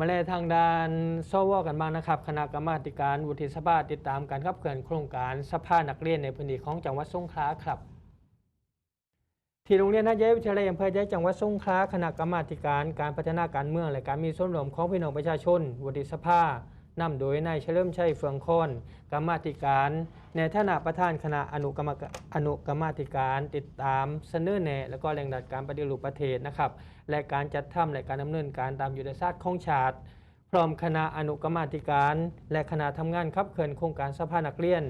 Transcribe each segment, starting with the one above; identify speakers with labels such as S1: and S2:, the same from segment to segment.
S1: มาแลทางด้านสวกันบ้างนะครับ คณะกรรมาธิการวุฒิสภาติดตามการขับเคลื่อนโครงการสภานักเรียนในพื้นที่ของจังหวัดสงขลาครับ ที่โรงเรียนนาเยวิทยาลัยอำเภอใจจังหวัดสงขลาคณะกรรมาธิการการพัฒนาการเมืองและการมีส่วนร่วมของพี่น้องประชาชนวุฒิสภานำโดยนายเฉลิมชัยเฟืองคอนกรรมาธิการ ในฐานะประธานคณะอนุกรรมการอนุกรรมาธิการติดตามเสนอแนะและก็แรงดันการปฏิรูปประเทศนะครับ และการจัดทำและการดำเนินการตามยุทธศาสตร์ของชาติ พร้อมคณะอนุกรรมาธิการ และคณะทำงานขับเคลื่อนโครงการสภานักเรียน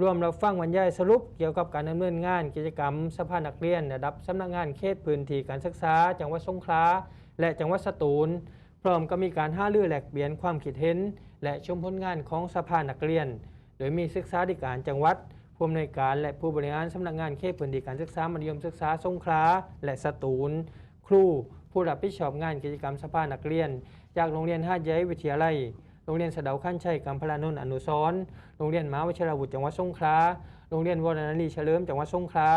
S1: รวมรับฟังบรรยายสรุปเกี่ยวกับการดำเนินงานกิจกรรมสภานักเรียนระดับสำนักงานเขตพื้นที่การศึกษา จังหวัดสงขลาและจังหวัดสตูล พร้อมก็มีการห้าลือแหลกเปลี่ยนความคิดเห็น และชมผลงานของสภานักเรียน โดยมีศึกษาธิการจังหวัดผู้อำนวยการและผู้บริหารสำนักงานเขตพื้นที่การศึกษามัธยมศึกษาสงขลาและสตูล ครูผู้รับผิดชอบงานกิจกรรมสภานักเรียน จากโรงเรียนหาใหญ่วิทยาลัย โรงเรียนสะเดาขั้นชัยกัมพลานนท์อนุสรโรงเรียนมหาวชิรวุฒิจังหวัดสงขลา โรงเรียนวรนารีเฉลิมจังหวัดสงขลา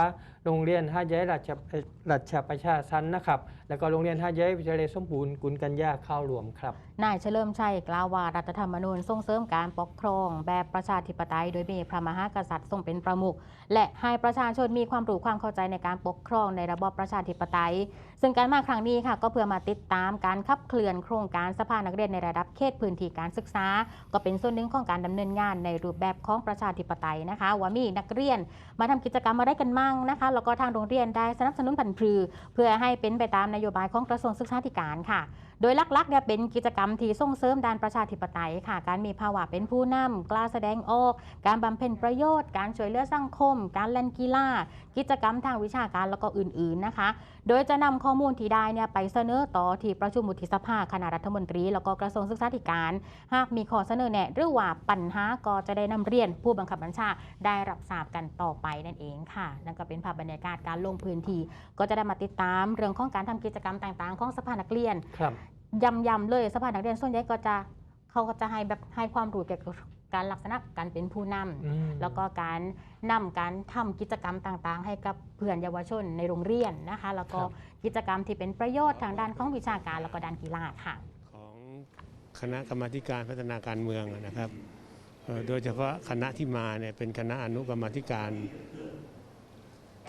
S1: โรงเรียนหาดใหญ่ราชรัชประชาสันนะครับแล้วก็โรงเรียนหาดใหญ่วิทยาลัยสมบูรณ์กุลกัญญาเข้ารวมครับ
S2: นายเฉลิมชัยกล่าวว่ารัฐธรรมนูญส่งเสริมการปกครอง แบบประชาธิปไตย โดยมีพระมหากษัตริย์ทรงเป็นประมุขและให้ประชาชนมีความรู้ความเข้าใจในการปกครองในระบอบประชาธิปไตย ซึ่งการมาครั้งนี้ค่ะก็เพื่อมาติดตามการขับเคลื่อนโครงการสภานักเรียนในระดับเขตพื้นที่การศึกษา ก็เป็นส่วนหนึ่งของการดำเนินงานในรูปแบบของประชาธิปไตยนะคะว่ามีนักเรียน มาทำกิจกรรมมาได้กันมั่งนะคะแล้วก็ทางโรงเรียนได้สนับสนุนผันพรือ เพื่อให้เป็นไปตามนโยบายของกระทรวงศึกษาธิการค่ะ โดยหลักๆเนี่ยเป็นกิจกรรมที่ส่งเสริมด้านประชาธิปไตยค่ะ การมีภาวะเป็นผู้นำกล้าแสดงออก การบำเพ็ญประโยชน์ การช่วยเหลือสังคม การเล่นกีฬากิจกรรมทางวิชาการแล้วก็อื่นๆนะคะ โดยจะนำข้อมูลที่ได้เนี่ยไปเสนอต่อที่ประชุมวุฒิสภาคณะรัฐมนตรี แล้วก็กระทรวงศึกษาธิการ หากมีข้อเสนอแนะหรือว่าปัญหาก็จะได้นำเรียน ผู้บังคับบัญชาได้รับทราบกันต่อไปนั่นเองค่ะ นั่นก็เป็นภาพบรรยากาศการลงพื้นที่ก็จะได้มาติดตามเรื่องของการทำกิจกรรมต่างๆ ของสภานักเรียน
S1: ครับ
S2: ย้ำๆเลยสภานักเรียนส่วนใหญ่ก็จะเขาก็จะให้แบบให้ความรู้เกี่ยวกับการลักษณะการเป็นผู้นำ
S1: อืม
S2: แล้วก็การนำการทำกิจกรรมต่างๆ ให้กับเพื่อนเยาวชนในโรงเรียนนะคะ แล้วก็กิจกรรมที่เป็นประโยชน์ทางด้านของวิชาการแล้วก็ด้านกีฬาค่ะ
S3: ของคณะกรรมาธิการพัฒนาการเมืองนะครับเอ่อโดยเฉพาะคณะที่มาเนี่ยเป็นคณะอนุกรรมาธิการ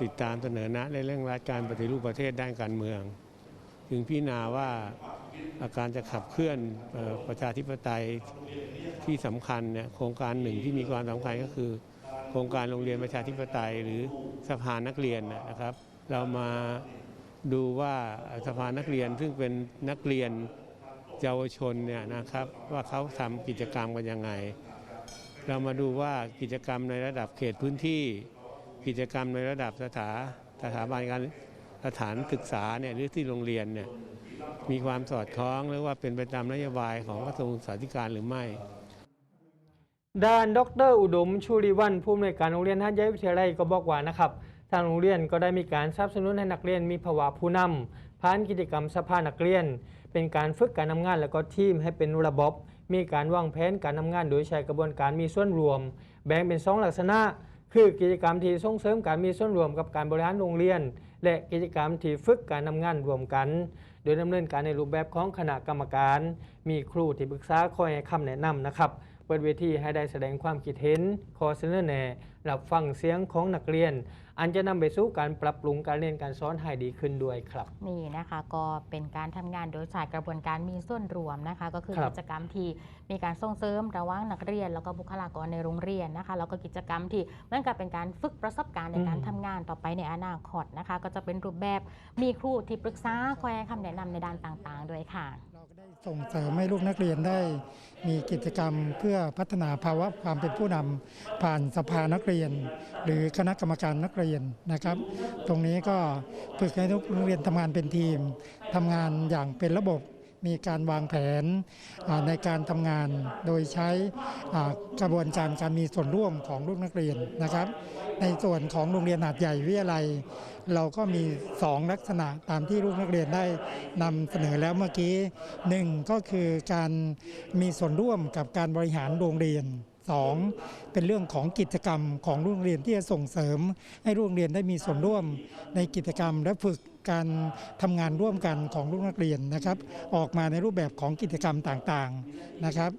S3: ติดตามเสนอแนะในเรื่องรัฐการปฏิรูปประเทศด้านการเมือง จึงพิจารณาว่าอาการจะขับเคลื่อนออประชาธิปไตยที่สำคัญเนี่ยโครงการหนึ่งที่มีความสำคัญก็คือ โครงการโรงเรียนประชาธิปไตย หรือสภานักเรียนนะครับ เรามาดูว่าสภานักเรียนซึ่งเป็นนักเรียนเยาวชนเนี่ยนะครับว่าเขาทำกิจกรรมกันยังไง เรามาดูว่ากิจกรรมในระดับเขตพื้นที่ กิจกรรมในระดับสถาสถาบันการ สถานศึกษาเนี่ยหรือที่โรงเรียนเนี่ยมีความสอดคล้องหรือว่าเป็นไปตามนโยบายของกระทรวงศึกษาธิการหรือไม่
S1: ด้านดร อุดมชูริวันผู้อำนวยการโรงเรียนหาดใหญ่วิทยาลัยก็บอกว่านะครับ ทางโรงเรียนก็ได้มีการสนับสนุนให้นักเรียนมีภาวะผู้นำผ่านกิจกรรมสภานักเรียน เป็นการฝึกการทำงานและก็ทีมให้เป็นระบบ มีการวางแผนการทำงานโดยใช้กระบวนการมีส่วนรวม แบ่งเป็นสองลักษณะ คือกิจกรรมที่ส่งเสริมการมีส่วนรวมกับการบริหารโรงเรียน และกิจกรรมที่ฝึกการทำงานรวมกัน โดยดำเนินการในรูปแบบของคณะกรรมการ มีครูที่ปรึกษาคอยให้คำแนะนำนะครับ เปิดเวทีให้ได้แสดงความคิดเห็นขอเสนอแนะรับฟังเสียงของนักเรียน อันจะนำไปสู่การปรับปรุงการเรียนการสอนให้ดีขึ้นด้วยครับ
S2: นี่นะคะก็เป็นการทำงานโดยใช้กระบวนการมีส่วนรวมนะคะ ก็คือกิจกรรมที่มีการส่งเสริมระหว่างนักเรียน แล้วก็บุคลากรในโรงเรียนนะคะ แล้วก็กิจกรรมที่เหมันก็เป็นการฝึกประสบการณ์ในการ
S1: อืม
S2: ทำงานต่อไปในอนาคตนะคะ ก็จะเป็นรูปแบบมีครูที่ปรึกษาคอยให้คำแนะนำในด้านต่างๆ ด้วยค่ะ
S4: ส่งเสริมให้ลูกนักเรียนได้มีกิจกรรมเพื่อพัฒนาภาวะความเป็นผู้นำผ่านสภานักเรียน หรือคณะกรรมการนักเรียนนะครับ ตรงนี้ก็ฝึกให้ทุกนักเรียนทำงานเป็นทีมทำงานอย่างเป็นระบบ มีการวางแผนในการทำงานโดยใช้กระบวนการการมีส่วนร่วมของลูกนักเรียนนะครับ ในส่วนของโรงเรียนหาดใหญ่วิทยาลัย เราก็มี 2 ลักษณะตามที่ลูกนักเรียนได้นำเสนอแล้วเมื่อกี้หนึ่งก็คือการมีส่วนร่วมกับการบริหารโรงเรียน 2. เป็นเรื่องของกิจกรรมของโรงเรียนที่จะส่งเสริม ให้โรงเรียนได้มีส่วนร่วมในกิจกรรมและฝึก การทำงานร่วมกันของลูกนักเรียนนะครับ ออกมาในรูปแบบของกิจกรรมต่างๆนะครับ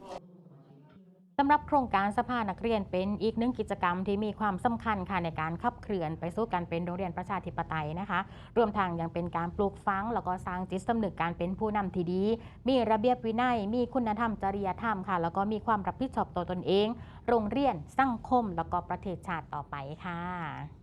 S2: สำหรับโครงการสภานักเรียนเป็นอีกหนึ่งกิจกรรมที่มีความสำคัญค่ะในการขับเคลื่อนไปสู่การเป็นโรงเรียนประชาธิปไตยนะคะ รวมทางยังเป็นการปลูกฝังแล้วก็สร้างจิตสำนึกการเป็นผู้นำที่ดี มีระเบียบวินัย มีคุณธรรมจริยธรรมค่ะ แล้วก็มีความรับผิดชอบต่อตนเอง โรงเรียนสังคมแล้วก็ประเทศชาติต่อไปค่ะ